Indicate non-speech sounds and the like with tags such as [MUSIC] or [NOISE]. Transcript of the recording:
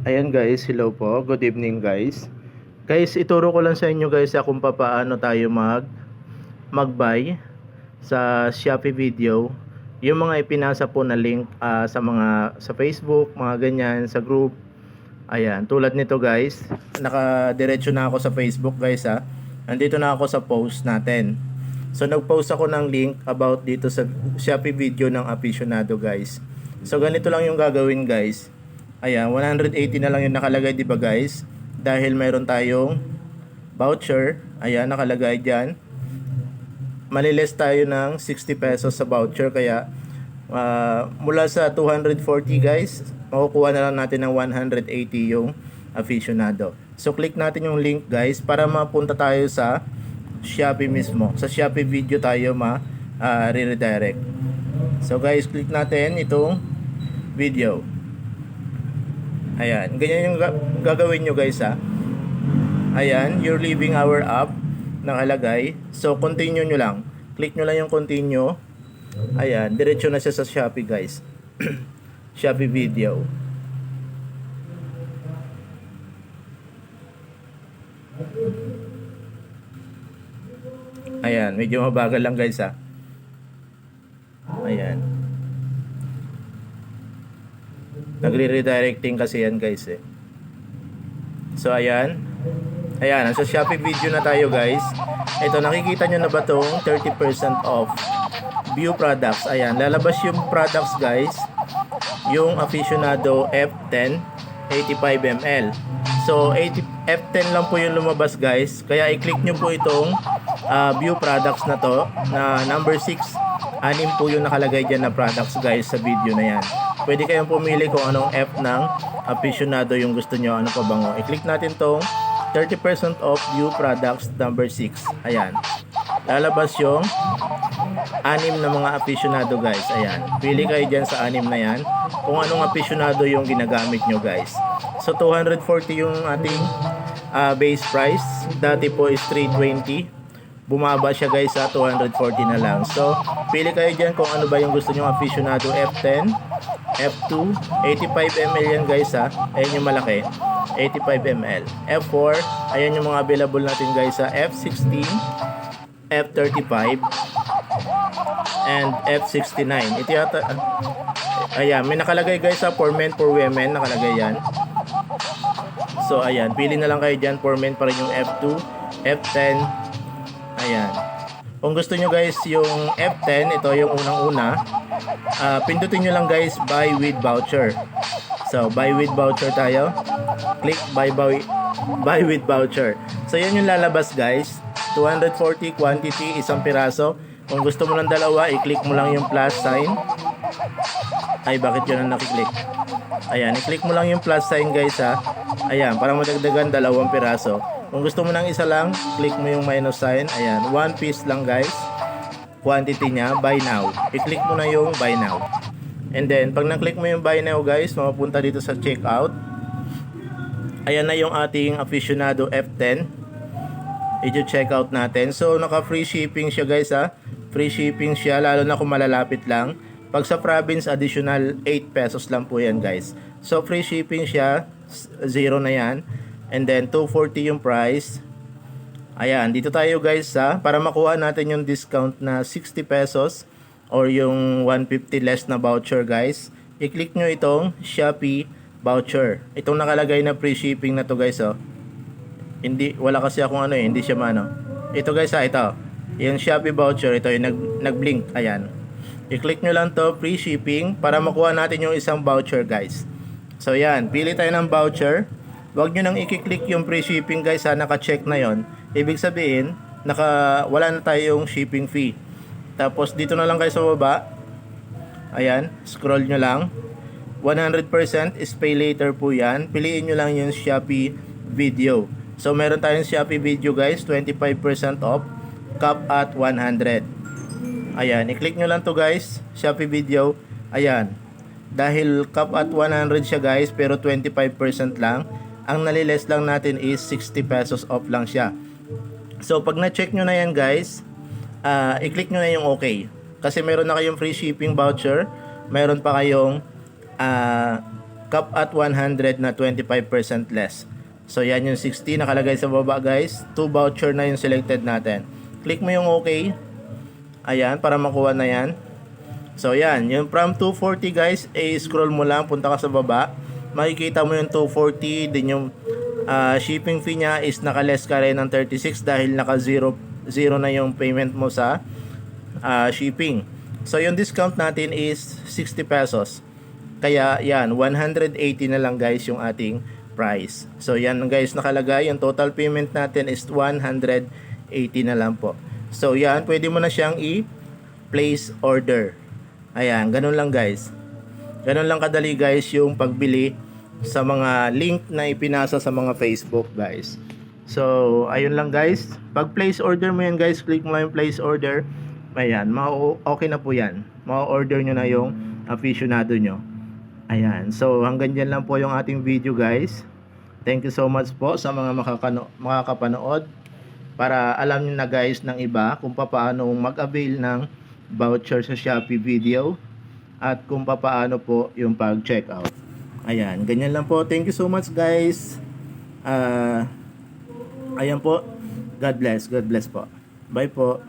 Ayan guys, hello po. Good evening guys. Guys, ituro ko lang sa inyo guys ah, kung paano tayo mag mag-buy sa Shopee video. Yung mga ipinasa po na link ah, sa mga sa Facebook, mga ganyan, sa group. Ayan, tulad nito guys. Nakadiretso na ako sa Facebook guys ha. Nandito na ako sa post natin. So nag-post ako ng link about dito sa Shopee video ng aficionado guys. So ganito lang yung gagawin guys. Ayan, 180 na lang yung nakalagay, di ba guys? Dahil mayroon tayong voucher. Ayan, nakalagay dyan. Maliles tayo ng 60 pesos sa voucher. Kaya, ah, mula sa 240 guys, makukuha na lang natin ng 180 yung aficionado. So, click natin yung link guys para mapunta tayo sa Shopee mismo. Sa Shopee video tayo ma ah, re-redirect. So guys, click natin itong video. Ayan, ganyan yung ga- gagawin nyo guys ha. Ayan, you're leaving our app nakalagay. So, continue nyo lang. Click nyo lang yung continue. Ayan, diretso na siya sa Shopee guys. [CLEARS THROAT] Shopee video. Ayan, medyo mabagal lang guys ha. Ayan. Nagre-redirecting kasi yan guys eh. So ayan. Ayan, nasa Shopee video na tayo guys. Ito, nakikita nyo na ba tong 30% off view products. Ayan, lalabas yung products guys. Yung aficionado F10 85ml. So, 80, F10 lang po yung lumabas guys. Kaya i-click nyo po itong ah, view products na to na number 6 anim po yung nakalagay dyan na products guys sa video na yan. Pwede kayong pumili kung anong F ng aficionado yung gusto nyo. Ano pa bango. I-click natin tong 30% off view products number 6. Ayan. Lalabas yung anim na mga aficionado guys. Ayan. Pili kayo dyan sa anim na yan. Kung anong aficionado yung ginagamit nyo guys. So 240 yung ating ah, base price. Dati po is 320 bumaba siya guys sa 240 na lang. So, pili kayo dyan kung ano ba yung gusto nyo aficionado F10, F2, 85ml yan guys ha. Ayan yung malaki. 85ml. F4, ayan yung mga available natin guys sa F16, F35, and F69. Ito yata, ayan, may nakalagay guys sa for men, for women, nakalagay yan. So, ayan, pili na lang kayo dyan, for men pa rin yung F2, F10, Ayan. Kung gusto nyo guys yung F10, ito yung unang-una. ah, pindutin nyo lang guys buy with voucher. So, buy with voucher tayo. Click buy, buy, buy with voucher. So, yan yung lalabas guys. 240 quantity, isang piraso. Kung gusto mo ng dalawa, i-click mo lang yung plus sign. Ay, bakit yun ang nakiklik? Ayan, i-click mo lang yung plus sign guys ha. Ayan, para madagdagan dalawang piraso. Kung gusto mo ng isa lang, click mo yung minus sign. Ayan, one piece lang guys. Quantity niya, buy now. I-click mo na yung buy now. And then, pag na-click mo yung buy now guys, mapupunta dito sa checkout. Ayan na yung ating aficionado F10. I-checkout natin. So, naka-free shipping siya guys ha. Free shipping siya, lalo na kung malalapit lang. Pag sa province, additional 8 pesos lang po yan guys. So, free shipping siya. Zero na yan. And then, 240 yung price. Ayan, dito tayo guys ha. Para makuha natin yung discount na 60 pesos or yung 150 less na voucher guys. I-click nyo itong Shopee voucher. Itong nakalagay na free shipping na to guys oh. Hindi, wala kasi akong ano eh, hindi siya mano. Ito guys ha, ito. Yung Shopee voucher, ito yung nag, nag-blink. Ayan. I-click nyo lang to free shipping para makuha natin yung isang voucher guys. So yan, pili tayo ng voucher. Huwag nyo nang i-click yung free shipping guys ha, naka-check na yon. Ibig sabihin, naka, wala na tayong shipping fee. Tapos dito na lang kayo sa baba. Ayan, scroll nyo lang. 100% is pay later po yan. Piliin nyo lang yung Shopee video. So meron tayong Shopee video guys, 25% off. Cap at 100. Ayan, i-click nyo lang to guys, Shopee video. Ayan, dahil cap at 100 siya guys, pero 25% lang. Ang naliles lang natin is 60 pesos off lang siya. So pag na-check nyo na yan guys, ah, i-click nyo na yung okay. Kasi meron na kayong free shipping voucher, meron pa kayong ah, cap at 100 na 25% less. So yan yung 60 nakalagay sa baba guys. 2 voucher na yung selected natin. Click mo yung okay. Ayan, para makuha na yan. So yan, yung from 240 guys, eh, scroll mo lang, punta ka sa baba. Makikita mo yung 240, din yung ah, shipping fee niya is naka-less ka rin ng 36 dahil naka-zero zero na yung payment mo sa ah, shipping. So yung discount natin is 60 pesos. Kaya yan, 180 na lang guys yung ating price. So yan guys nakalagay, yung total payment natin is 180 na lang po. So yan, pwede mo na siyang i-place order. Ayan, ganun lang guys. Ganun lang kadali guys yung pagbili sa mga link na ipinasa sa mga Facebook guys. So, ayun lang guys. Pag place order mo yan guys, click mo lang yung place order. Ayan, okay na po yan. Ma-order nyo na yung aficionado nyo. Ayan, so hanggang dyan lang po yung ating video guys. Thank you so much po sa mga makakano- makakapanood para alam nyo na guys ng iba kung paano mag-avail ng voucher sa Shopee video at kung paano po yung pag-check out. Ayan, ganyan lang po. Thank you so much guys. Ah, ayan po. God bless. God bless po. Bye po.